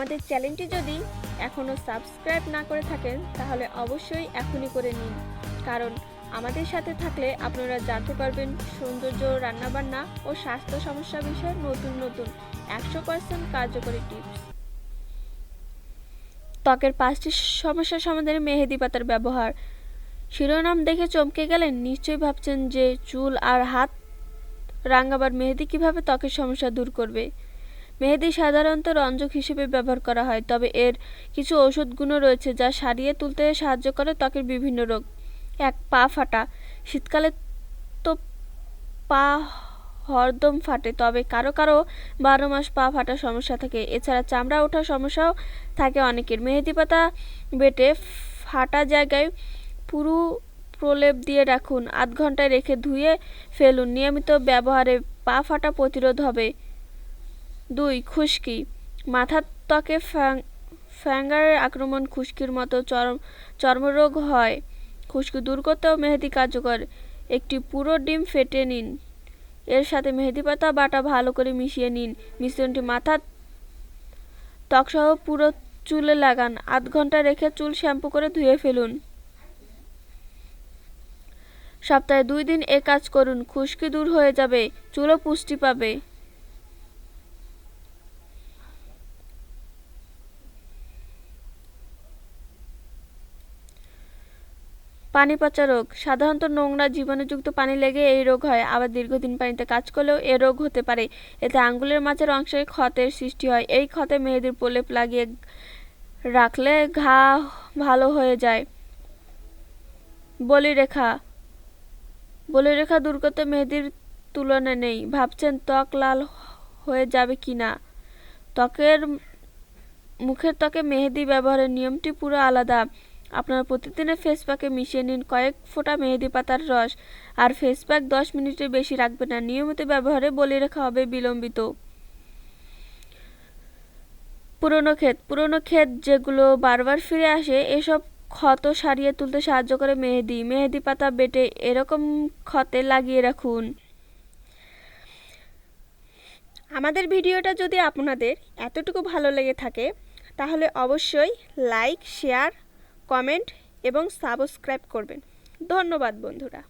আমাদের চ্যানেলটি যদি এখনও সাবস্ক্রাইব না করে থাকেন, তাহলে অবশ্যই এখনই করে নিন। কারণ আমাদের সাথে থাকলে আপনারা জানতে পারবেন সৌন্দর্য, রান্নাবান্না ও স্বাস্থ্য সমস্যা বিষয়ে নতুন নতুন একশো পার্সেন্ট কার্যকরী টিপস। ত্বকের পাঁচটি সমস্যার সমাধানে মেহেদি পাতার ব্যবহার। শিরোনাম দেখে চমকে গেলেন, নিশ্চয়ই ভাবছেন যে চুল আর হাত রাঙাবার মেহেদি কীভাবে ত্বকের সমস্যা দূর করবে? মেহেদি সাধারণত রঞ্জক হিসেবে ব্যবহার করা হয়, তবে এর কিছু ঔষধ গুণও রয়েছে যা সারিয়ে তুলতে সাহায্য করে ত্বকের বিভিন্ন রোগ। এক, পা ফাটা। শীতকালে তো পা হরদম ফাটে, তবে কারও কারও বারো মাস পা ফাটার সমস্যা থাকে। এছাড়া চামড়া ওঠার সমস্যাও থাকে অনেকের। মেহেদি পাতা বেটে ফাটা জায়গায় পুরু প্রলেপ দিয়ে রাখুন। আধ ঘন্টায় রেখে ধুয়ে ফেলুন। নিয়মিত ব্যবহারে পা ফাটা প্রতিরোধ হবে। দুই, খুশকি। মাথার ত্বকে ফ্যাং- ফ্যাঙ্গারের আক্রমণ খুশকির মতো চর্ম, চর্মরোগ হয়। খুশকি দূর করতেও মেহেদি কার্যকর। একটি পুরো ডিম ফেটে নিন। এর সাথে মেহেদি পাতা বাটা ভালো করে মিশিয়ে নিন। মিশ্রণটি মাথার ত্বকসহ পুরো চুলে লাগান। আধ ঘণ্টা রেখে চুল শ্যাম্পু করে ধুয়ে ফেলুন। সপ্তাহে দুই দিন এ কাজ করুন। খুশকি দূর হয়ে যাবে। চুলও পুষ্টি পাবে। পানি পচা রোগ। সাধারণত নোংরা জীবাণুযুক্ত পানি লেগে এই রোগ হয়। আবার দীর্ঘদিন পানিতে কাজ করলেও এ রোগ হতে পারে। এতে আঙ্গুলের মাঝের অংশে ক্ষতের সৃষ্টি হয়। এই ক্ষতে মেহেদির প্রলেপ লাগিয়ে রাখলে ঘা ভালো হয়ে যায়। বলিরেখা। বলিরেখা দূর করতে মেহেদির তুলনা নেই। ভাবছেন, ত্বক লাল হয়ে যাবে কি না? ত্বকের, মুখের ত্বকে মেহেদি ব্যবহারের নিয়মটি পুরো আলাদা। আপনার প্রতিদিনের ফেস প্যাকে মিশিয়ে নিন কয়েক ফোঁটা মেহেদি পাতার রস। আর ফেস প্যাক দশ মিনিটের বেশি রাখবেন না, নিয়মিত ব্যবহারে বলে রাখা হবে বিলম্বিত। পুরনো ক্ষেত পুরনো ক্ষেত যেগুলো বারবার ফিরে আসে, এসব ক্ষত সারিয়ে তুলতে সাহায্য করে মেহেদি। মেহেদি পাতা বেটে এরকম ক্ষতে লাগিয়ে রাখুন। আমাদের ভিডিওটা যদি আপনাদের এতটুকু ভালো লেগে থাকে, তাহলে অবশ্যই লাইক শেয়ার কমেন্ট এবং সাবস্ক্রাইব করবেন। ধন্যবাদ বন্ধুরা।